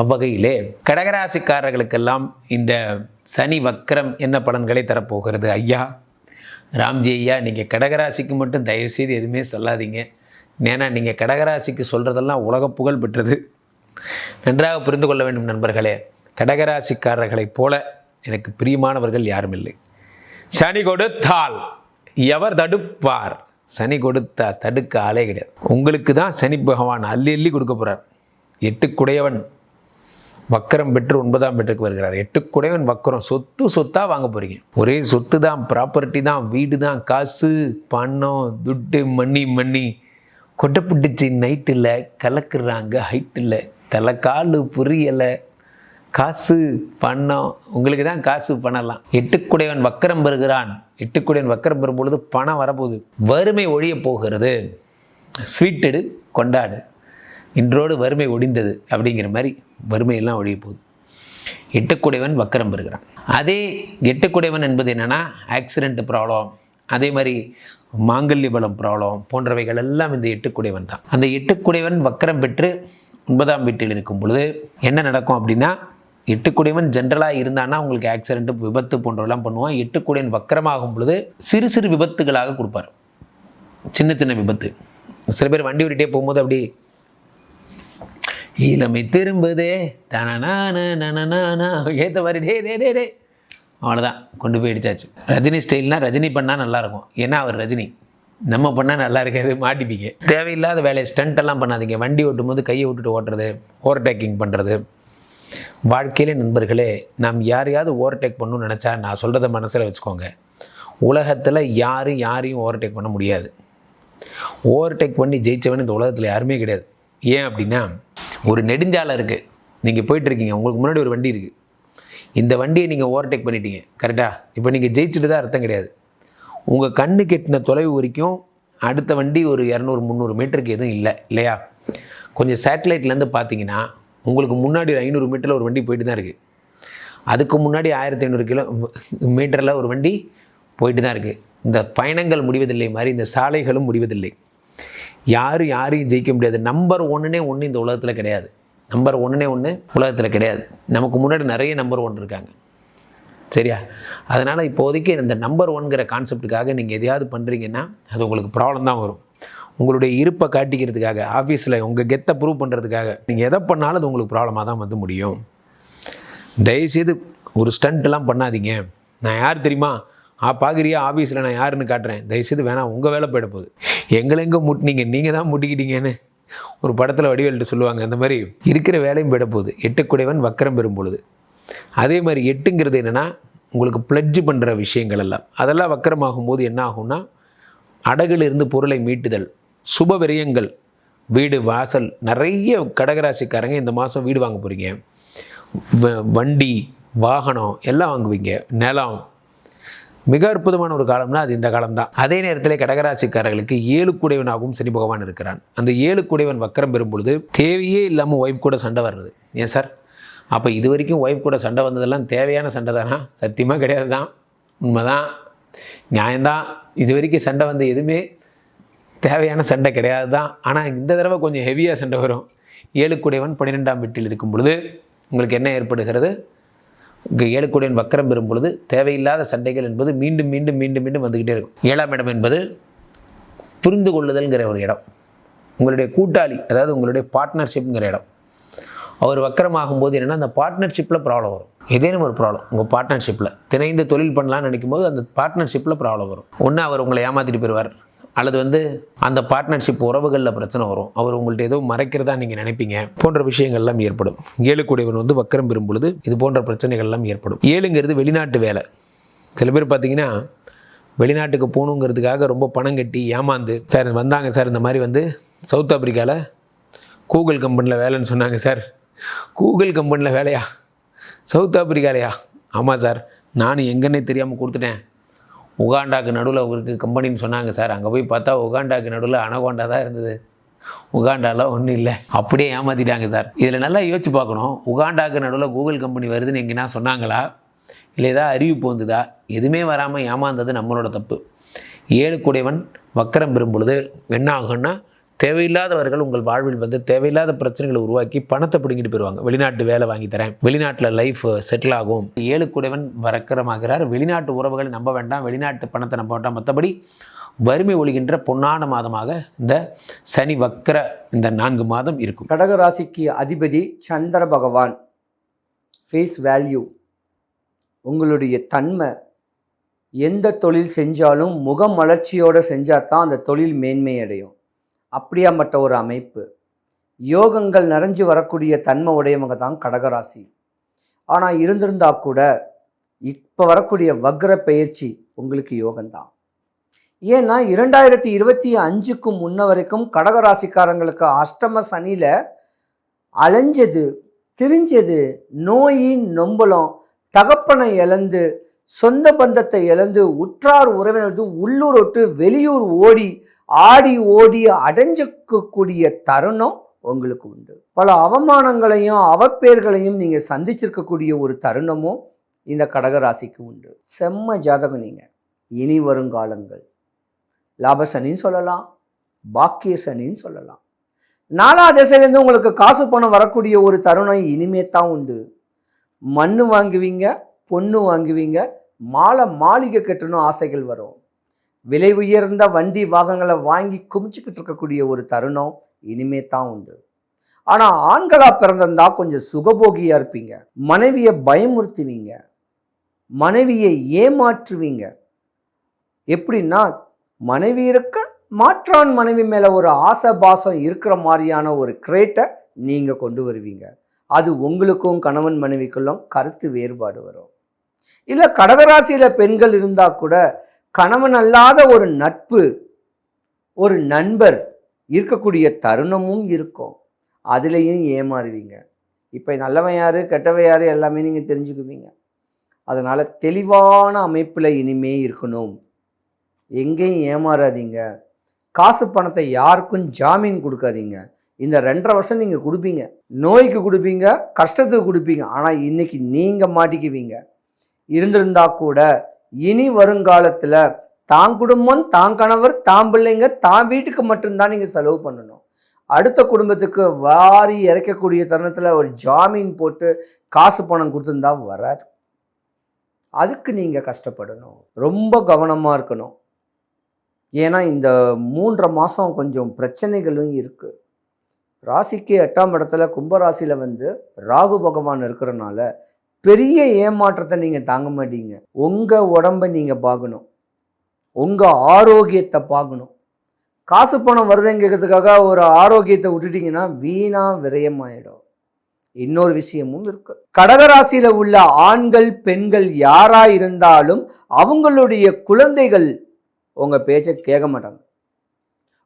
அவ்வகையிலே கடகராசிக்காரர்களுக்கெல்லாம் இந்த சனி வக்கரம் என்ன பலன்களை தரப்போகிறது? ஐயா ராம்ஜி ஐயா நீங்கள் கடகராசிக்கு மட்டும் தயவுசெய்து எதுவுமே சொல்லாதீங்க. ஏன்னா நீங்கள் கடகராசிக்கு சொல்கிறதெல்லாம் உலக புகழ் பெற்றது. நன்றாக புரிந்து கொள்ள வேண்டும் நண்பர்களே. கடகராசிக்காரர்களைப் போல எனக்கு பிரியமானவர்கள் யாரும் இல்லை சனி கொடுத்தால் எவர் தடுப்பார்? சனி கொடுத்தா தடுக்க ஆளே கிடையாது. உங்களுக்கு தான் சனி பகவான் அள்ளி அள்ளி கொடுக்க போகிறார் எட்டுக்குடையவன் வக்கரம் பெற்று ஒன்பதாம் பெற்றுக்கு வருகிறார். எட்டுக்குடையவன் வக்கரம். சொத்து சொத்தாக வாங்க போகிறீங்க ஒரே சொத்து தான் ப்ராப்பர்ட்டி தான் வீடு தான் காசு பணம் துட்டு மண்ணி மண்ணி கொட்டப்பட்டுச்சு நைட்டில் கலக்குறாங்க ஹைட்டில் தலைக்கால் புரியலை. காசு பணம் உங்களுக்கு தான் காசு பண்ணலாம் எட்டுக்குடையவன் வக்கரம் பெறுகிறான். எட்டுக்குடையவன் வக்கரம் பெறும் பொழுது பணம் வரப்போகுது. வறுமை ஒழிய போகிறது. ஸ்வீட்டெடு கொண்டாடு. இன்றோடு வறுமை ஒடிந்தது அப்படிங்கிற மாதிரி வறுமையெல்லாம் ஒழிய போகுது. எட்டுக்குடையவன் வக்கரம் பெறுகிறான். அதே எட்டுக்குடையவன் என்பது என்னென்னா ஆக்சிடெண்ட் ப்ராப்ளம் அதே மாதிரி மாங்கல்ய பலம் ப்ராப்ளம் போன்றவைகள் எல்லாம் இந்த எட்டுக்குடையவன் தான். அந்த எட்டுக்குடையவன் வக்கரம் பெற்று ஒன்பதாம் வீட்டில் இருக்கும் பொழுது என்ன நடக்கும் அப்படின்னா எட்டுக்குடையவன் ஜென்ரலாக இருந்தான்னா உங்களுக்கு ஆக்சிடென்ட் விபத்து போன்றவெல்லாம் பண்ணுவான். எட்டுக்குடையன் வக்கரமாகும் பொழுது சிறு சிறு விபத்துகளாக கொடுப்பார். சின்ன சின்ன விபத்து. சில பேர் வண்டி விட்டுட்டே போகும்போது அப்படி இளமை திரும்புதே. தனநான ஏற்ற மாதிரி டே டே டே டே அவ்வளோதான் கொண்டு போயிடுச்சாச்சு ரஜினி ஸ்டைல்னால் ரஜினி பண்ணால் நல்லாயிருக்கும். ஏன்னா அவர் ரஜினி. நம்ம பண்ணால் நல்லா இருக்காது மாட்டிப்பீங்க. தேவையில்லாத வேலையை ஸ்டண்ட் எல்லாம் பண்ணாதீங்க. வண்டி ஓட்டும் போது கையை விட்டுட்டு ஓட்டுறது ஓவர்டேக்கிங் பண்ணுறது வாழ்க்கையிலே நண்பர்களே நாம் யாரையாவது ஓவர்டேக் பண்ணணும்னு நினச்சா நான் சொல்கிறத மனசில் வச்சுக்கோங்க. உலகத்தில் யாரும் யாரையும் ஓவர்டேக் பண்ண முடியாது. ஓவர்டேக் பண்ணி ஜெயித்தவன் இந்த உலகத்தில் யாருமே கிடையாது. ஏன் அப்படின்னா ஒரு நெடுஞ்சாலை இருக்குது நீங்கள் போயிட்டுருக்கீங்க. உங்களுக்கு முன்னாடி ஒரு வண்டி இருக்குது இந்த வண்டியை நீங்கள் ஓவர்டேக் பண்ணிட்டீங்க. கரெக்டாக இப்போ நீங்கள் ஜெயிச்சுட்டு தான் அர்த்தம் கிடையாது. உங்கள் கண்ணு கெட்டின தொலைவு வரைக்கும் அடுத்த வண்டி ஒரு இரநூறு முந்நூறு மீட்டருக்கு எதுவும் இல்லை. இல்லையா? கொஞ்சம் சேட்டலைட்லேருந்து பார்த்தீங்கன்னா உங்களுக்கு முன்னாடி ஒரு ஐநூறு மீட்டரில் ஒரு வண்டி போயிட்டு தான் இருக்குது அதுக்கு முன்னாடி ஆயிரத்தி ஐநூறு கிலோ மீட்டரில் ஒரு வண்டி போயிட்டு தான் இருக்குது இந்த பயணங்கள் முடிவதில்லை மாதிரி இந்த சாலைகளும் முடிவதில்லை. யாரும் யாரையும் ஜெயிக்க முடியாது. நம்பர் ஒன்றுனே ஒன்று இந்த உலகத்தில் கிடையாது. நம்பர் ஒன்றுனே ஒன்று உலகத்தில் கிடையாது. நமக்கு முன்னாடி நிறைய நம்பர் ஒன் இருக்காங்க. சரியா? அதனால் இப்போதைக்கு இந்த நம்பர் ஒன்கிற கான்செப்டுக்காக நீங்கள் எதையாவது பண்ணுறீங்கன்னா அது உங்களுக்கு ப்ராப்ளம் தான் வரும். உங்களுடைய இருப்பை காட்டிக்கிறதுக்காக ஆஃபீஸில் உங்கள் கெத்தை ப்ரூவ் பண்ணுறதுக்காக நீங்கள் எதை பண்ணாலும் அது உங்களுக்கு ப்ராப்ளமாக தான் வந்து முடியும். தயவுசெய்து ஒரு ஸ்டண்ட்லாம் பண்ணாதீங்க. நான் யார் தெரியுமா? ஆ பார்க்குறியா ஆஃபீஸில் நான் யாருன்னு காட்டுறேன். தயவுசெய்து வேணாம். உங்கள் வேலை போயிட போகுது. எங்களை எங்கே முட்டினீங்க நீங்கள் தான் முட்டிக்கிட்டீங்கன்னு ஒரு படத்தில் வடிவேல்ட்டு சொல்லுவாங்க. அந்த மாதிரி இருக்கிற வேலையும் போயிட போகுது. எட்டுக்குடையவன் வக்கரம் பெறும் பொழுது. அதே மாதிரி எட்டுங்கிறது என்னென்னா உங்களுக்கு பிளட்ஜ் பண்ணுற விஷயங்கள் எல்லாம். அதெல்லாம் வக்கரமாகும் போது என்ன ஆகும்னா அடகிலிருந்து பொருளை மீட்டுதல் சுப விரயங்கள் வீடு வாசல் நிறைய கடகராசிக்காரங்க இந்த மாதம் வீடு வாங்க போகிறீங்க வண்டி வாகனம் எல்லாம் வாங்குவீங்க. நிலம் மிக அற்புதமான ஒரு காலம்னா அது இந்த காலம்தான். அதே நேரத்தில் கடகராசிக்காரர்களுக்கு ஏழு குடைவனாகவும் சனி பகவான் இருக்கிறான். அந்த ஏழு குடைவன் வக்கரம் பெறும் பொழுது தேவையே இல்லாமல் ஒய்ஃப் கூட சண்டை வர்றது. ஏன் சார்? அப்போ இது வரைக்கும் ஒய்ஃப் கூட சண்டை வந்ததெல்லாம் தேவையான சண்டை தானா? சத்தியமாக கிடையாது தான் உண்மைதான். நியாயம்தான். இது வரைக்கும் சண்டை வந்த எதுவுமே தேவையான சண்டை கிடையாது தான் ஆனால் இந்த தடவை கொஞ்சம் ஹெவியாக சண்டை வரும். ஏழுக்குடையவன் பன்னிரெண்டாம் வீட்டில் இருக்கும் பொழுது உங்களுக்கு என்ன ஏற்படுகிறது? இங்கே வக்கரம் பெறும் பொழுது தேவையில்லாத சண்டைகள் என்பது மீண்டும் மீண்டும் மீண்டும் மீண்டும் வந்துக்கிட்டே இருக்கும். ஏழாம் இடம் என்பது புரிந்து கொள்ளுதல்ங்கிற ஒரு இடம். உங்களுடைய கூட்டாளி அதாவது உங்களுடைய பார்ட்னர்ஷிப்ங்கிற இடம். அவர் வக்கரமாகும் போது என்னென்னா அந்த பார்ட்னர்ஷிப்பில் ப்ராப்ளம் வரும். ஏதேனும் ஒரு ப்ராப்ளம் உங்கள் பார்ட்னர்ஷிப்பில் திணைந்து தொழில் பண்ணலாம்னு நினைக்கும் போது அந்த பார்ட்னர்ஷிப்பில் ப்ராப்ளம் வரும். ஒன்று அவர் உங்களை ஏமாற்றிட்டு போயிடுவார் அல்லது வந்து அந்த பார்ட்னர்ஷிப் உறவுகளில் பிரச்சனை வரும். அவர் உங்கள்ட்ட ஏதோ மறைக்கிறதா நீங்கள் நினைப்பீங்க. போன்ற விஷயங்கள்லாம் ஏற்படும். ஏழு கூடியவன் வந்து வக்கரம் பெறும் பொழுது இது போன்ற பிரச்சனைகள்லாம் ஏற்படும். ஏழுங்கிறது வெளிநாட்டு வேலை. சில பேர் பார்த்தீங்கன்னா வெளிநாட்டுக்கு போகணுங்கிறதுக்காக ரொம்ப பணம் கட்டி ஏமாந்து சார் வந்தாங்க சார் இந்த மாதிரி வந்து சவுத் ஆப்பிரிக்காவில் கூகுள் கம்பெனியில் வேலைன்னு சொன்னாங்க சார். கூகுள் கம்பெனியில் வேலையா? சவுத் ஆப்பிரிக்காலையா? ஆமாம் சார். நான் எங்கன்னே தெரியாமல் கொடுத்துட்டேன். உகாண்டாக்கு நடுவில் அவருக்கு கம்பெனின்னு சொன்னாங்க சார். அங்கே போய் பார்த்தா உகாண்டாக்கு நடுவில் அனகோண்டா தான் இருந்தது. உகாண்டாலாம் ஒன்றும் இல்லை. அப்படியே ஏமாற்றிட்டாங்க சார். இதில் நல்லா யோசிச்சு பார்க்கணும். உகாண்டாக்கு நடுவில் கூகுள் கம்பெனி வருதுன்னு எங்கேனா சொன்னாங்களா? இல்லை ஏதாவது அறிவிப்பு வந்துதா? எதுவுமே வராமல் ஏமாந்தது நம்மளோட தப்பு. ஏழு கூடையவன் வக்கரம் பெறும் பொழுது என்ன ஆகும்னா தேவையில்லாதவர்கள் உங்கள் வாழ்வில் வந்து தேவையில்லாத பிரச்சனைகளை உருவாக்கி பணத்தை பிடிங்கிட்டு போயிடுவாங்க வெளிநாட்டு வேலை வாங்கி தரேன். வெளிநாட்டில் லைஃப் செட்டில் ஆகும். ஏழு கூடையவன் வரக்கரமாகிறார். வெளிநாட்டு உறவுகளை நம்ப வேண்டாம். வெளிநாட்டு பணத்தை நம்ப வேண்டாம். மற்றபடி வறுமை ஒழிகின்ற பொன்னான மாதமாக இந்த சனி வக்கர இந்த நான்கு மாதம் இருக்கும். கடக ராசிக்கு அதிபதி சந்திர பகவான். ஃபேஸ் வேல்யூ உங்களுடைய தன்மை. எந்த தொழில் செஞ்சாலும் முகமலர்ச்சியோடு செஞ்சால் தான் அந்த தொழில் மேன்மை அடையும் அப்படியாப்பட்ட ஒரு அமைப்பு. யோகங்கள் நிறைஞ்சு வரக்கூடிய தன்மை உடையவங்க தான் கடகராசி. ஆனால் இருந்திருந்தா கூட இப்போ வரக்கூடிய வக்ர பயிற்சி உங்களுக்கு யோகம்தான் ஏன்னா இரண்டாயிரத்தி இருபத்தி அஞ்சுக்கு முன்ன வரைக்கும் கடகராசிக்காரங்களுக்கு அஷ்டம சனியில் அலைஞ்சது திரிஞ்சது நோயின் நொம்பலம் தகப்பனை இழந்து சொந்த பந்தத்தை இழந்து உற்றார் உறவினர்கள் உள்ளூர் ஒட்டு வெளியூர் ஓடி ஆடி ஓடி அடைஞ்சிக்கக்கூடிய தருணம் உங்களுக்கு உண்டு. பல அவமானங்களையும் அவப்பேர்களையும் நீங்கள் சந்திச்சிருக்கக்கூடிய ஒரு தருணமும் இந்த கடகராசிக்கு உண்டு. செம்ம ஜாதகம் நீங்கள் இனி வருங்காலங்கள் லாபசனின்னு சொல்லலாம். பாக்கிய சனின்னு சொல்லலாம். நாலா திசையிலேருந்து உங்களுக்கு காசு பணம் வரக்கூடிய ஒரு தருணம் இனிமே தான் உண்டு. மண்ணு வாங்குவீங்க பொண்ணு வாங்குவீங்க மாலை மாளிகை கட்டணும் ஆசைகள் வரும். விலை உயர்ந்த வண்டி வாகனங்களை வாங்கி குமிச்சுக்கிட்டு இருக்கக்கூடிய ஒரு தருணம் இனிமே தான் உண்டு. ஆனால் ஆண்களாக பிறந்திருந்தா கொஞ்சம் சுகபோகியாக இருப்பீங்க. மனைவியை பயமுறுத்துவீங்க. மனைவியை ஏமாற்றுவீங்க. எப்படின்னா மனைவி இருக்க மாற்றான் மனைவி மேலே ஒரு ஆசை பாசம் இருக்கிற மாதிரியான ஒரு கிரேட்டை நீங்கள் கொண்டு வருவீங்க. அது உங்களுக்கும் கணவன் மனைவிக்குள்ளும் கருத்து வேறுபாடு வரும். இல்லை கடகராசியில் பெண்கள் இருந்தால் கூட கணவன் அல்லாத ஒரு நட்பு ஒரு நண்பர் இருக்கக்கூடிய தருணமும் இருக்கும். அதுலேயும் ஏமாறுவீங்க. இப்போ நல்லவன் யார் கெட்டவன் யார் எல்லாமே நீங்கள் தெரிஞ்சுக்குவீங்க. அதனால் தெளிவான அமைப்பில் இனிமே இருக்கணும். எங்கேயும் ஏமாறாதீங்க. காசு பணத்தை யாருக்கும் ஜாமீன் கொடுக்காதீங்க. இந்த ரெண்டரை வருஷம் நீங்கள் கொடுப்பீங்க. நோய்க்கு கொடுப்பீங்க கஷ்டத்துக்கு கொடுப்பீங்க. ஆனால் இன்றைக்கி நீங்கள் மாட்டிக்குவீங்க. இருந்திருந்தா கூட இனி வருங்காலத்தில் தான் குடும்பம் தான் கணவர் தான் பிள்ளைங்க தான் வீட்டுக்கு மட்டும்தான் நீங்கள் செலவு பண்ணணும். அடுத்த குடும்பத்துக்கு வாரி இறைக்கக்கூடிய தருணத்தில் ஒரு ஜாமீன் போட்டு காசு பணம் கொடுத்துருந்தா வராது. அதுக்கு நீங்கள் கஷ்டப்படணும். ரொம்ப கவனமாக இருக்கணும். ஏன்னா இந்த மூன்றரை மாதம் கொஞ்சம் பிரச்சனைகளும் இருக்குது ராசிக்கு எட்டாம் இடத்துல கும்பராசியில் வந்து ராகு பகவான் இருக்கிறனால பெரிய ஏமாற்றத்தை நீங்கள் தாங்க மாட்டீங்க. உங்கள் உடம்பை நீங்கள் பார்க்கணும் உங்கள் ஆரோக்கியத்தை பார்க்கணும் காசு பணம் வருதுங்கிறதுக்காக ஒரு ஆரோக்கியத்தை விட்டுட்டிங்கன்னா வீணாக விரயமாயிடும். இன்னொரு விஷயமும் இருக்கு. கடகராசியில் உள்ள ஆண்கள் பெண்கள் யாரா இருந்தாலும் அவங்களுடைய குழந்தைகள் உங்கள் பேச்சை கேட்க மாட்டாங்க.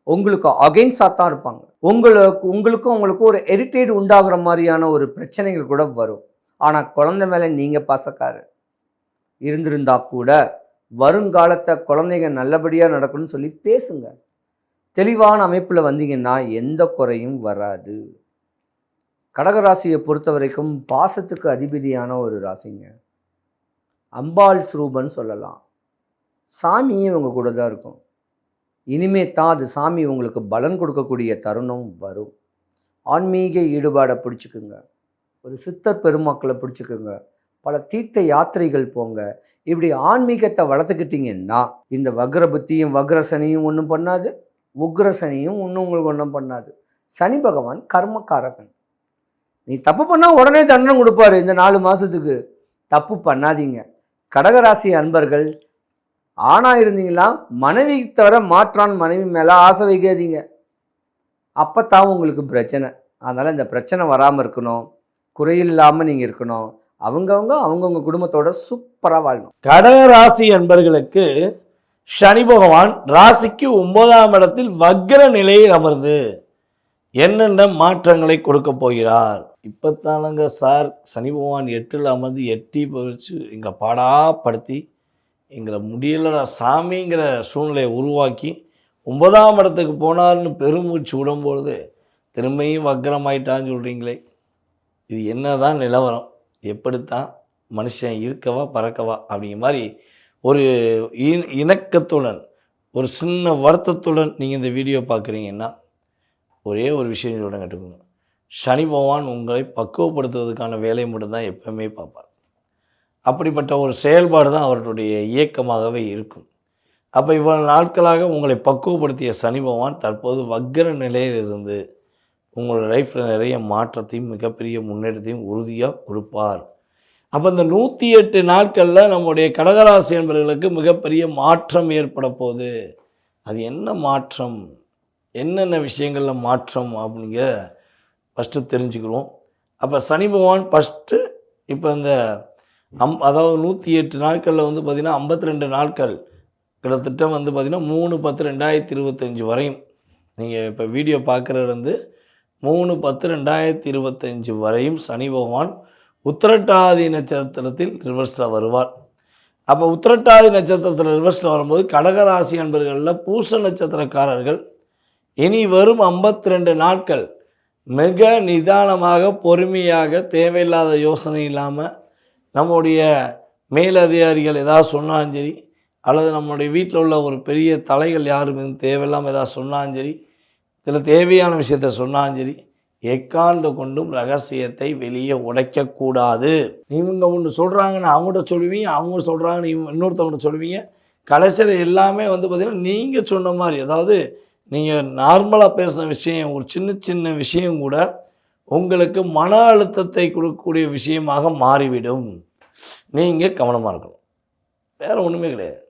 உங்களுக்கு அகைன்ஸ்டாக தான் இருப்பாங்க. உங்களுக்கு உங்களுக்கும் உங்களுக்கும் ஒரு எரிட்டேட் உண்டாகிற மாதிரியான ஒரு பிரச்சனைகள் கூட வரும். ஆனால் குழந்தை மேலே நீங்கள் பாசக்காரு இருந்திருந்தா கூட வருங்காலத்தை குழந்தைங்க நல்லபடியாக நடக்கணும்னு சொல்லி பேசுங்க. தெளிவான அமைப்பில் வந்தீங்கன்னா எந்த குறையும் வராது. கடகராசியை பொறுத்த வரைக்கும் பாசத்துக்கு அதிபதியான ஒரு ராசிங்க. அம்பாள் ஸ்ரூபன் சொல்லலாம். சாமியே இவங்க கூட தான் இருக்கும். இனிமே தான் அது சாமி உங்களுக்கு பலன் கொடுக்கக்கூடிய தருணம் வரும். ஆன்மீக ஈடுபாடை பிடிச்சிக்குங்க. ஒரு சித்தர் பெருமக்களை பிடிச்சிக்கோங்க. பல தீர்த்த யாத்திரைகள் போங்க. இப்படி ஆன்மீகத்தை வளர்த்துக்கிட்டீங்கன்னா இந்த வக்ர புத்தியும் வக்ர சனியும் ஒன்றும் பண்ணாது. உக்ர சனியும் ஒன்றும் உங்களுக்கு ஒன்றும் பண்ணாது. சனி பகவான் கர்மக்காரகன். நீ தப்பு பண்ணால் உடனே தண்டனை கொடுப்பாரு இந்த நாலு மாதத்துக்கு தப்பு பண்ணாதீங்க. கடகராசி அன்பர்கள் ஆணாக இருந்தீங்களா? மனைவி தவிர மாற்றான் மனைவி மேலே ஆசை வைக்காதீங்க. அப்போ தான் உங்களுக்கு பிரச்சனை. அதனால் இந்த பிரச்சனை வராமல் இருக்கணும். குறையில்லாமல் நீங்கள் இருக்கணும். அவங்கவுங்க அவங்கவுங்க குடும்பத்தோட சூப்பராக வாழணும். கடக ராசி என்பர்களுக்கு சனி பகவான் ராசிக்கு ஒன்பதாம் இடத்தில் வக்ர நிலையில் அமர்ந்து என்னென்ன மாற்றங்களை கொடுக்க போகிறார்? இப்போத்தானங்க சார் சனி பகவான் எட்டில் அமர்ந்து எட்டி பறித்து எங்களை பாடாப்படுத்தி எங்களை முடியலடா சாமிங்கிற சூழ்நிலையை உருவாக்கி ஒன்பதாம் இடத்துக்கு போனார்னு பெருமூச்சு விடும்பொழுது திரும்பியும் வக்ரமாயிட்டான்னு சொல்கிறீங்களே இது என்ன தான் நிலவரம்? எப்படித்தான் மனுஷன் இருக்கவா பறக்கவா அப்படிங்கிற மாதிரி ஒரு இணக்கத்துடன் ஒரு சின்ன வருத்தத்துடன் நீங்கள் இந்த வீடியோ பார்க்குறீங்கன்னா ஒரே ஒரு விஷயம் சொல்ல கேட்டுக்கோங்க. சனி பகவான் உங்களை பக்குவப்படுத்துவதற்கான வேலையை மட்டும்தான் எப்பவுமே பார்ப்பார். அப்படிப்பட்ட ஒரு செயல்பாடு தான் அவர்களுடைய இயக்கமாகவே இருக்கும். அப்போ இவ்வளவு நாட்களாக உங்களை பக்குவப்படுத்திய சனி பகவான் தற்போது வக்கர நிலையிலிருந்து உங்களோட லைஃப்பில் நிறைய மாற்றத்தையும் மிகப்பெரிய முன்னேற்றத்தையும் உறுதியாக கொடுப்பார். அப்போ இந்த நூற்றி எட்டு நாட்களில் நம்முடைய கடகராசி என்பவர்களுக்கு மிகப்பெரிய மாற்றம் ஏற்பட போகுது. அது என்ன மாற்றம்? என்னென்ன விஷயங்களில் மாற்றம் அப்படிங்கிற ஃபஸ்ட்டு தெரிஞ்சுக்கிறோம். அப்போ சனி பகவான் ஃபஸ்ட்டு இப்போ இந்த அம் அதாவது நூற்றி எட்டு நாட்களில் வந்து பார்த்திங்கன்னா ஐம்பத்தி ரெண்டு நாட்கள். கிட்டத்தட்ட வந்து பார்த்திங்கன்னா மூணு பத்து ரெண்டாயிரத்தி இருபத்தஞ்சி வரையும். நீங்கள் இப்போ வீடியோ பார்க்குறது வந்து மூணு பத்து ரெண்டாயிரத்தி இருபத்தஞ்சி வரையும் சனி பகவான் உத்திரட்டாதி நட்சத்திரத்தில் ரிவர்ஸில் வருவார். அப்போ உத்திரட்டாதி நட்சத்திரத்தில் ரிவர்ஸில் வரும்போது கடகராசி அன்பர்களில் பூச நட்சத்திரக்காரர்கள் இனி வரும் 52 ரெண்டு நாட்கள் மிக நிதானமாக பொறுமையாக தேவையில்லாத யோசனை இல்லாமல் நம்முடைய மேலதிகாரிகள் ஏதாவது சொன்னாலும் சரி அல்லது நம்முடைய வீட்டில் உள்ள ஒரு பெரிய தலைகள் யாரும் தேவையில்லாமல் ஏதாவது சொன்னாலும் சரி இதில் தேவையான விஷயத்த சொன்னாலும் சரி எக்காந்து கொண்டும் ரகசியத்தை வெளியே உடைக்கக்கூடாது. இவங்க ஒன்று சொல்கிறாங்கன்னு அவங்கள்ட்ட சொல்லுவீங்க அவங்க சொல்கிறாங்கன்னு இவங்க இன்னொருத்தவங்கள்ட்ட சொல்லுவீங்க. கடைசியில் எல்லாமே வந்து பார்த்திங்கன்னா நீங்கள் சொன்ன மாதிரி அதாவது நீங்கள் நார்மலாக பேசுன விஷயம் ஒரு சின்ன சின்ன விஷயம் கூட உங்களுக்கு மன அழுத்தத்தை கொடுக்கக்கூடிய விஷயமாக மாறிவிடும். நீங்கள் கவனமாக இருக்கணும். வேறு ஒன்றுமே கிடையாது.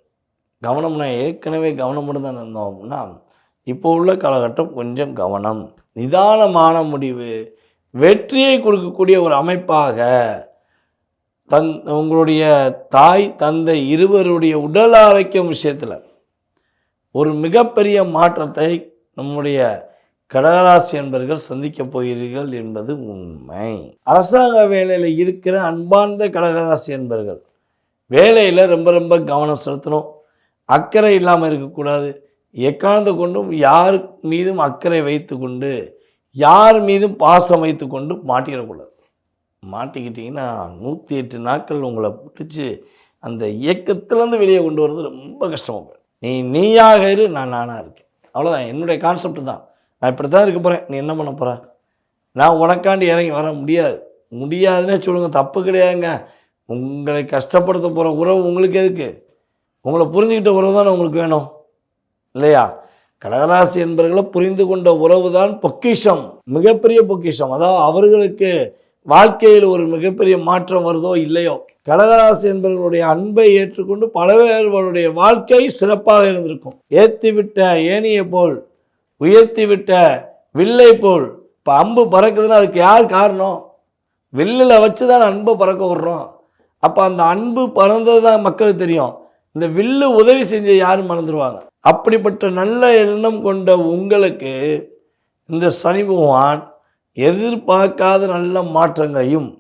கவனம்னா ஏற்கனவே கவனம் மட்டும் தான் இருந்தோம் அப்படின்னா இப்போ உள்ள காலகட்டம் கொஞ்சம் கவனம். நிதானமான முடிவு. வெற்றியை கொடுக்கக்கூடிய ஒரு அமைப்பாக தன் உங்களுடைய தாய் தந்தை இருவருடைய உடல் ஆரோக்கியம் விஷயத்தில் ஒரு மிகப்பெரிய மாற்றத்தை நம்முடைய கடகராசி என்பர்கள் சந்திக்கப் போகிறீர்கள் என்பது உண்மை. அரசாங்க வேலையில் இருக்கிற அன்பார்ந்த கடகராசி என்பர்கள் வேலையில் ரொம்ப ரொம்ப கவனம் செலுத்தணும். அக்கறை இல்லாமல் இருக்கக்கூடாது. எக்காலத்து கொண்டும் யார் மீதும் அக்கறை வைத்து கொண்டு யார் மீதும் பாசம் வைத்து கொண்டு மாட்டிடக்கூடாது. மாட்டிக்கிட்டிங்கன்னா நூற்றி எட்டு நாட்கள் உங்களை பிடிச்சி அந்த இயக்கத்திலேருந்து வெளியே கொண்டு வர்றது ரொம்ப கஷ்டமாக போயிடும். நீ நீயாக இரு நான் நானாக இருக்கேன். அவ்வளோதான் என்னுடைய கான்செப்ட் தான். நான் இப்படி தான் இருக்க போகிறேன் நீ என்ன பண்ண போகிற நான் உனக்காண்டி இறங்கி வர முடியாது. முடியாதுன்னே சொல்லுங்கள் தப்பு கிடையாதுங்க. உங்களை கஷ்டப்படுத்த போகிற உறவு உங்களுக்கு எதுக்கு? உங்களை புரிஞ்சுக்கிட்ட உறவு தானே உங்களுக்கு வேணும். இல்லையா? கடகராசி என்பவர்களை புரிந்து கொண்ட உறவு தான் பொக்கிஷம். மிகப்பெரிய பொக்கிஷம். அதாவது அவர்களுக்கு வாழ்க்கையில் ஒரு மிகப்பெரிய மாற்றம் வருதோ இல்லையோ? கடகராசி என்பவர்களுடைய அன்பை ஏற்றுக்கொண்டு பல பேர்களுடைய வாழ்க்கை சிறப்பாக இருந்திருக்கும். ஏற்றிவிட்ட ஏணியை போல் உயர்த்தி விட்ட வில்லை போல் இப்போ அம்பு பறக்குதுன்னா அதுக்கு யார் காரணம்? வில்லில் வச்சு தான் அன்பை பறக்க விடுறோம். அப்போ அந்த அன்பு பறந்தது தான் மக்களுக்கு தெரியும். இந்த வில்லு உதவி செஞ்ச யாரும் மறந்துடுவாங்க அப்படிப்பட்ட நல்ல எண்ணம் கொண்ட உங்களுக்கு இந்த சனி பகவான் எதிர்பார்க்காத நல்ல மாற்றங்களையும்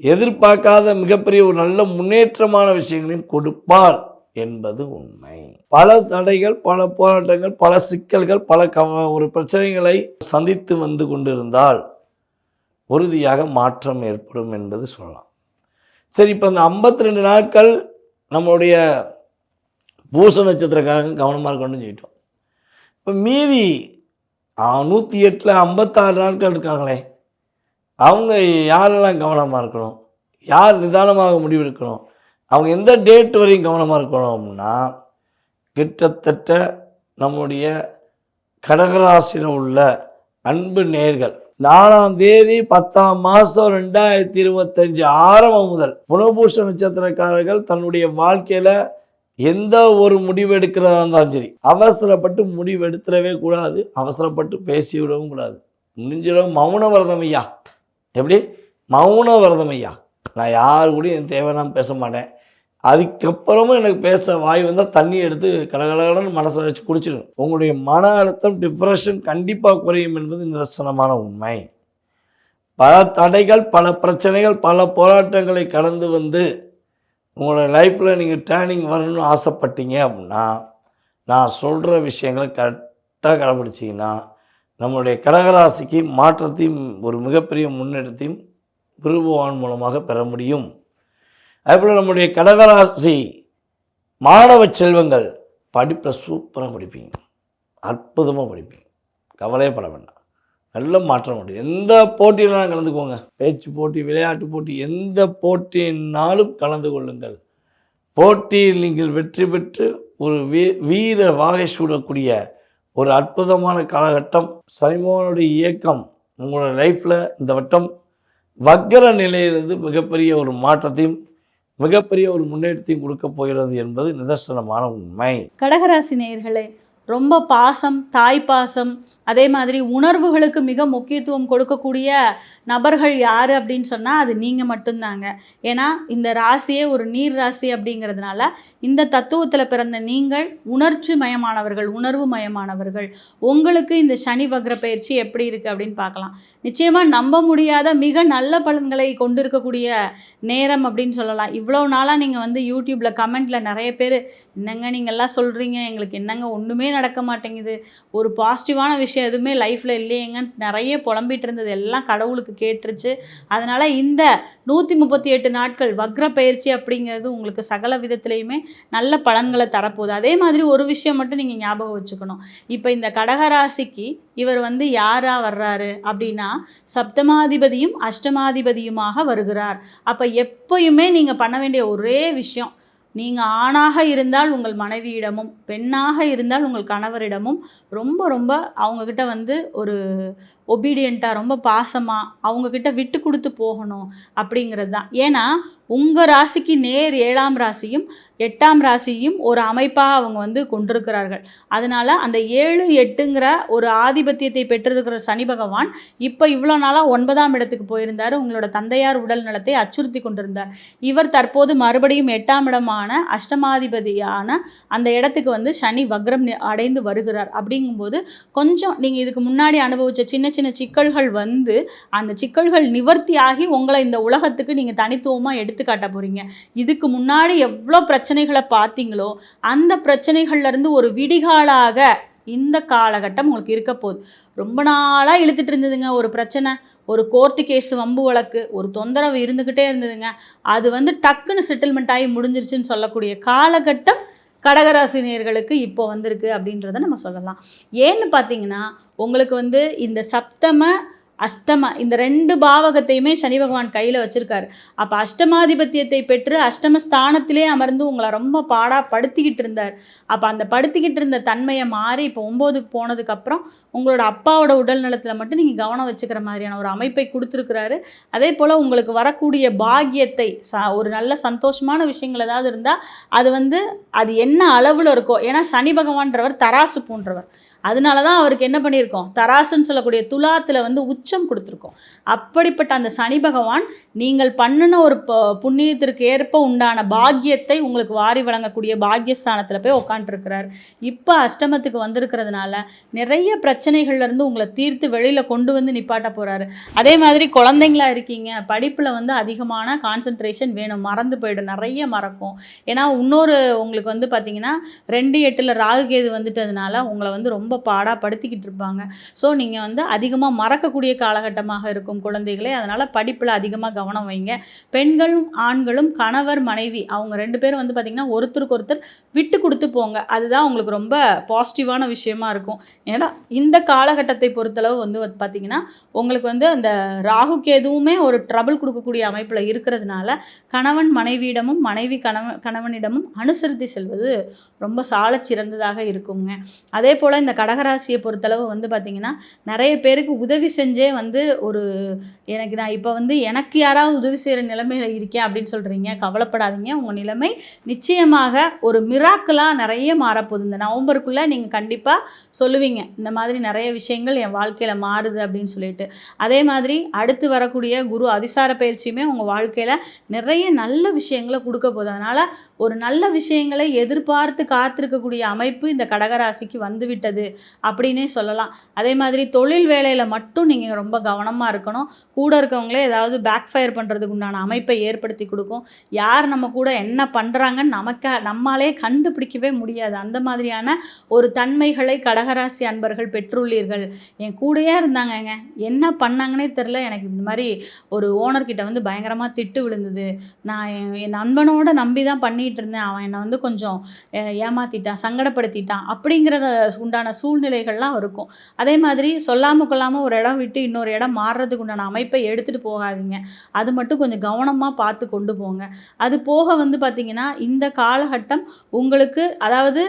எதிர்பார்க்காத மிகப்பெரிய ஒரு நல்ல முன்னேற்றமான விஷயங்களையும் கொடுப்பார் என்பது உண்மை. பல தடைகள் பல போராட்டங்கள் பல சிக்கல்கள் பல க ஒரு பிரச்சனைகளை சந்தித்து வந்து கொண்டிருந்தால் உறுதியாக மாற்றம் ஏற்படும் என்பது சொல்லலாம். சரி இப்போ இந்த 52 ரெண்டு நாட்கள் நம்மளுடைய பூச நட்சத்திரக்காரங்க கவனமாக இருக்கணும்னு சொல்லிட்டோம். இப்போ மீதி நூற்றி எட்டில் ஐம்பத்தாறு நாட்கள் இருக்காங்களே அவங்க யாரெல்லாம் கவனமாக இருக்கணும்? யார் நிதானமாக முடிவெடுக்கணும்? அவங்க எந்த டேட் வரையும் கவனமாக இருக்கணும் அப்படின்னா கிட்டத்தட்ட நம்முடைய கடகராசியில் உள்ள அன்பு நேர்கள் நாலாம் தேதி பத்தாம் மாதம் ரெண்டாயிரத்தி இருபத்தஞ்சு ஆரம்பம் முதல் புனபூஷ நட்சத்திரக்காரர்கள் தன்னுடைய வாழ்க்கையில் எந்த ஒரு முடிவு எடுக்கிறதா இருந்தாலும் சரி அவசரப்பட்டு முடிவு எடுத்துடவே கூடாது அவசரப்பட்டு பேசிவிடவும் கூடாது. முடிஞ்சளவு மௌன விரதம் ஐயா. எப்படி? மௌன விரதம் ஐயா. நான் யார் கூட என் தேவையான பேச மாட்டேன். அதுக்கப்புறமும் எனக்கு பேச வாய் வந்தால் தண்ணி எடுத்து கடகடகடன்னு மனசில் வச்சு குடிச்சிடும் உங்களுடைய மன அழுத்தம் டிப்ரெஷன் கண்டிப்பாக குறையும் என்பது நிதர்சனமான உண்மை. பல தடைகள் பல பிரச்சனைகள் பல போராட்டங்களை கடந்து வந்து உங்களோட லைஃப்பில் நீங்கள் டேர்னிங் வரணும்னு ஆசைப்பட்டீங்க அப்படின்னா நான் சொல்கிற விஷயங்களை கரெக்டாக கடைப்பிடிச்சிங்கன்னா நம்மளுடைய கடகராசிக்கு மாற்றத்தையும் ஒரு மிகப்பெரிய முன்னேற்றத்தையும் குருபவான் மூலமாக பெற முடியும். அதேபோல் நம்முடைய கடகராசி மாணவ செல்வங்கள் படிப்பில் சூப்பராக படிப்பீங்க. அற்புதமாக படிப்பீங்க. கவலையே பட வேண்டாம். நல்ல மாற்றம் உண்டு. எந்த போட்டியிலும் கலந்துக்கோங்க. பேச்சு போட்டி விளையாட்டு போட்டி எந்த போட்டியினாலும் கலந்து கொள்ளுங்கள். போட்டியில் நீங்கள் வெற்றி பெற்று ஒரு வீ வீர வாகை சூடக்கூடிய ஒரு அற்புதமான காலகட்டம். சைமோனுடைய இயக்கம் உங்களோட லைஃப்பில் இந்த வட்டம் வக்கர நிலையிலிருந்து மிகப்பெரிய ஒரு மாற்றத்தையும் மிகப்பெரிய ஒரு முன்னேற்றத்தையும் கொடுக்க போகிறது என்பது நிதர்சனமான உண்மை. கடகராசி நேயர்களே ரொம்ப பாசம் தாய் பாசம் அதே மாதிரி உணர்வுகளுக்கு மிக முக்கியத்துவம் கொடுக்கக்கூடிய நபர்கள் யார் அப்படின்னு சொன்னால் அது நீங்கள் மட்டும்தாங்க. ஏன்னா இந்த ராசியே ஒரு நீர் ராசி அப்படிங்கிறதுனால இந்த தத்துவத்தில் பிறந்த நீங்கள் உணர்ச்சி மயமானவர்கள் உணர்வு மயமானவர்கள். உங்களுக்கு இந்த சனி வக்ர பயிற்சி எப்படி இருக்குது அப்படின்னு பார்க்கலாம். நிச்சயமாக நம்ப முடியாத மிக நல்ல பலன்களை கொண்டிருக்கக்கூடிய நேரம் அப்படின்னு சொல்லலாம். இவ்வளோ நாளாக நீங்கள் வந்து யூடியூப்பில் கமெண்ட்டில் நிறைய பேர் என்னங்க நீங்கள்லாம் சொல்கிறீங்க எங்களுக்கு என்னங்க ஒன்றுமே நடக்க மாட்டேங்குது. ஒரு பாசிட்டிவான விஷயம் எதுவுமே லைஃப்பில் இல்லையேங்க. நிறைய புலம்பிட்டு இருந்தது. எல்லாம் கடவுளுக்கு கேட்டுருச்சு. அதனால் இந்த நூற்றி முப்பத்தி எட்டு நாட்கள் வக்ர பயிற்சி அப்படிங்கிறது உங்களுக்கு சகல விதத்துலேயுமே நல்ல பலன்களை தரப்போகுது. அதே மாதிரி ஒரு விஷயம் மட்டும் நீங்கள் ஞாபகம் வச்சுக்கணும். இப்போ இந்த கடகராசிக்கு இவர் வந்து யாராக வர்றாரு அப்படின்னா சப்தமாதிபதியும் அஷ்டமாதிபதியுமாக வருகிறார். அப்போ எப்பயுமே நீங்கள் பண்ண வேண்டிய ஒரே விஷயம் நீங்கள் ஆணாக இருந்தால் உங்கள் மனைவியிடமும் பெண்ணாக இருந்தால் உங்கள் கணவரிடமும் ரொம்ப ரொம்ப அவங்கக்கிட்ட வந்து ஒரு ஒபீடியண்ட்டாக ரொம்ப பாசமாக அவங்கக்கிட்ட விட்டு கொடுத்து போகணும் அப்படிங்கிறது தான். ஏன்னா உங்கள் ராசிக்கு நேர் ஏழாம் ராசியும் எட்டாம் ராசியும் ஒரு அமைப்பாக அவங்க வந்து கொண்டிருக்கிறார்கள். அதனால் அந்த ஏழு எட்டுங்கிற ஒரு ஆதிபத்தியத்தை பெற்றிருக்கிற சனி பகவான் இப்போ இவ்வளோ நாளாக ஒன்பதாம் இடத்துக்கு போயிருந்தார். உங்களோட தந்தையார் உடல் நலத்தை அச்சுறுத்தி கொண்டிருந்தார். இவர் தற்போது மறுபடியும் எட்டாம் இடமான அஷ்டமாதிபதியான அந்த இடத்துக்கு வந்து சனி வக்ரம் அடைந்து வருகிறார். அப்படிங்கும்போது கொஞ்சம் நீங்கள் இதுக்கு முன்னாடி அனுபவித்த சின்ன சின்ன சிக்கல்கள் வந்து அந்த சிக்கல்கள் நிவர்த்தி ஆகி உங்களை இந்த உலகத்துக்கு நீங்கள் தனித்துவமாக எடுத்துக்காட்ட போகிறீங்க இதுக்கு முன்னாடி எவ்வளோ பிரச்சனைகளை பார்த்தீங்களோ அந்த பிரச்சனைகள்லேருந்து ஒரு விடிகாலாக இந்த காலகட்டம் உங்களுக்கு இருக்க போகுது. ரொம்ப நாளாக இழுத்துட்டு இருந்ததுங்க ஒரு பிரச்சனை. ஒரு கோர்ட்டு கேஸ் வம்பு வழக்கு ஒரு தொந்தரவு இருந்துக்கிட்டே இருந்ததுங்க. அது வந்து டக்குன்னு செட்டில்மெண்ட் ஆகி முடிஞ்சிருச்சுன்னு சொல்லக்கூடிய காலகட்டம் கடகராசினியர்களுக்கு இப்போ வந்திருக்கு அப்படின்றத நம்ம சொல்லலாம். ஏன்னு பார்த்தீங்கன்னா உங்களுக்கு வந்து இந்த சப்தம அஷ்டம இந்த ரெண்டு பாவகத்தையுமே சனி பகவான் கையில் வச்சுருக்காரு. அப்போ அஷ்டமாதிபத்தியத்தை பெற்று அஷ்டம ஸ்தானத்திலே அமர்ந்து உங்களை ரொம்ப பாடாக படுத்திக்கிட்டு இருந்தார். அப்போ அந்த படுத்திக்கிட்டு இருந்த தன்மையை மாறி இப்போ ஒம்போதுக்கு போனதுக்கப்புறம் உங்களோட அப்பாவோட உடல் நலத்தில் மட்டும் நீங்கள் கவனம் வச்சுக்கிற மாதிரியான ஒரு அமைப்பை கொடுத்துருக்குறாரு. அதே போல் உங்களுக்கு வரக்கூடிய பாக்கியத்தை ச ஒரு நல்ல சந்தோஷமான விஷயங்கள் ஏதாவது இருந்தால் அது வந்து அது என்ன அளவில் இருக்கோ ஏன்னா சனி பகவான்றவர் தராசு போன்றவர். அதனால தான் அவருக்கு என்ன பண்ணியிருக்கோம்? தராசுன்னு சொல்லக்கூடிய துலாத்தில் வந்து உச்சம் கொடுத்துருக்கோம். அப்படிப்பட்ட அந்த சனி பகவான் நீங்கள் பண்ணின ஒரு புண்ணியத்திற்கு ஏற்ப உண்டான பாக்கியத்தை உங்களுக்கு வாரி வழங்கக்கூடிய பாக்கியஸ்தானத்தில் போய் உட்காந்துருக்கிறார் இப்போ அஷ்டமத்துக்கு வந்திருக்கிறதுனால நிறைய பிரச்சனைகள்லேருந்து உங்களை தீர்த்து வெளியில் கொண்டு வந்து நிப்பாட்ட போகிறாரு அதே மாதிரி குழந்தைங்களா இருக்கீங்க படிப்பில் வந்து அதிகமான கான்சன்ட்ரேஷன் வேணும் மறந்து போயிடும் நிறைய மறக்கும். ஏன்னா இன்னொரு உங்களுக்கு வந்து பார்த்தீங்கன்னா ரெண்டு எட்டில் ராகு கேது வந்துட்டதுனால உங்களை வந்து ரொம்ப பாடாக படுத்திக்கிட்டு இருப்பாங்க. ஸோ நீங்கள் வந்து அதிகமாக மறக்கக்கூடிய காலகட்டமாக இருக்கும் குழந்தைகளே. அதனால் படிப்பில் அதிகமாக கவனம் வைங்க. பெண்களும் ஆண்களும் கணவர் மனைவி அவங்க ரெண்டு பேரும் வந்து பார்த்திங்கன்னா ஒருத்தருக்கு ஒருத்தர் விட்டு கொடுத்து போங்க. அதுதான் உங்களுக்கு ரொம்ப பாசிட்டிவான விஷயமா இருக்கும். ஏன்னா இந்த காலகட்டத்தை பொறுத்தளவு வந்து பார்த்திங்கன்னா உங்களுக்கு வந்து அந்த ராகுக்கு எதுவுமே ஒரு ட்ரபிள் கொடுக்கக்கூடிய அமைப்பில் இருக்கிறதுனால கணவன் மனைவியிடமும் மனைவி கணவன் கணவனிடமும் அனுசரித்து செல்வது ரொம்ப சால சிறந்ததாக இருக்குங்க. அதே போல் இந்த கடகராசியை பொறுத்தளவு வந்து பார்த்திங்கன்னா நிறைய பேருக்கு உதவி செஞ்சே வந்து ஒரு எனக்கு நான் இப்போ வந்து எனக்கு யாராவது உதவி செய்கிற நிலைமையில் இருக்கேன் அப்படின்னு சொல்கிறீங்க கவலைப்படாதீங்க. உங்கள் நிலைமை நிச்சயமாக ஒரு மிராக்கலாக நிறைய மாறப்போகுது. இந்த நவம்பருக்குள்ளே நீங்கள் கண்டிப்பாக சொல்லுவீங்க இந்த மாதிரி நிறைய விஷயங்கள் என் வாழ்க்கையில் மாறுது அப்படின்னு சொல்லிட்டு. அதே மாதிரி அடுத்து வரக்கூடிய குரு அதிசார பயிற்சியுமே உங்கள் வாழ்க்கையில் நிறைய நல்ல விஷயங்களை கொடுக்க போகுது. அதனால் ஒரு நல்ல விஷயங்களை எதிர்பார்த்து காத்திருக்கக்கூடிய அமைப்பு இந்த கடகராசிக்கு வந்துவிட்டது அப்படின்னே சொல்லலாம். அதே மாதிரி தொழில் வேலையில் மட்டும் நீங்கள் ரொம்ப கவனமாக இருக்கணும். கூட இருக்கவங்களே ஏதாவது பேக் ஃபயர் பண்ணுறதுக்கு உண்டான அமைப்பை ஏற்படுத்தி கொடுக்கும். யார் நம்ம கூட என்ன பண்ணுறாங்கன்னு நமக்கு நம்மாலே கண்டுபிடிக்கவே முடியாது. அந்த மாதிரியான ஒரு தன்மைகளை கடகராசி அன்பர்கள் பெற்றுள்ளீர்கள். என் கூடயே இருந்தாங்கங்க. என்ன பண்ணாங்கன்னே தெரில எனக்கு இந்த மாதிரி ஒரு ஓனர்கிட்ட வந்து பயங்கரமாக திட்டு விழுந்தது. நான் என் என் நண்பனோட நம்பி தான் பண்ணி பண்ணிகிட்டு இருந்தேன் அவன் என்னை வந்து கொஞ்சம் ஏமாற்றிட்டான் ஏமாத்திட்டான் சங்கடப்படுத்திட்டான் அப்படிங்கிறத உண்டான சூழ்நிலைகள்லாம் இருக்கும். அதே மாதிரி சொல்லாமல் கொள்ளாமல் ஒரு இடம் விட்டு இன்னொரு இடம் மாறுறதுக்கு உண்டான அமைப்பை எடுத்துகிட்டு போகாதீங்க. அது மட்டும் கொஞ்சம் கவனமாக பார்த்து கொண்டு போங்க. அது போக வந்து பார்த்திங்கன்னா இந்த காலகட்டம் உங்களுக்கு அதாவது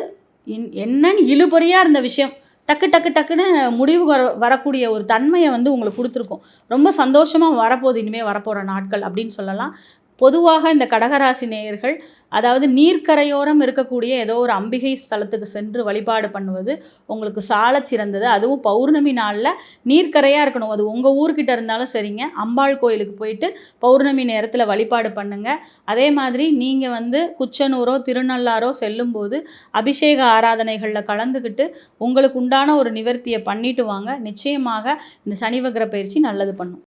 என்னன்னு இழுபறியாக இருந்த விஷயம் டக்கு டக்கு டக்குன்னு முடிவு வர வரக்கூடிய ஒரு தன்மையை வந்து உங்களுக்கு கொடுத்துருக்கும். ரொம்ப சந்தோஷமாக வரப்போகுது இனிமேல் வரப்போகிற நாட்கள் அப்படின்னு சொல்லலாம். பொதுவாக இந்த கடகராசி நேயர்கள் அதாவது நீர்க்கரையோரம் இருக்கக்கூடிய ஏதோ ஒரு அம்பிகை ஸ்தலத்துக்கு சென்று வழிபாடு பண்ணுவது உங்களுக்கு சால சிறந்தது. அதுவும் பௌர்ணமி நாளில் நீர்க்கரையாக இருக்கணும். அது உங்கள் ஊர்கிட்ட இருந்தாலும் சரிங்க. அம்பாள் கோயிலுக்கு போயிட்டு பௌர்ணமி நேரத்தில் வழிபாடு பண்ணுங்கள் அதே மாதிரி நீங்கள் வந்து குச்சனூரோ திருநள்ளாரோ செல்லும்போது அபிஷேக ஆராதனைகளில் கலந்துக்கிட்டு உங்களுக்கு உண்டான ஒரு நிவர்த்தியை பண்ணிட்டு வாங்க. நிச்சயமாக இந்த சனி பயிற்சி நல்லது பண்ணும்.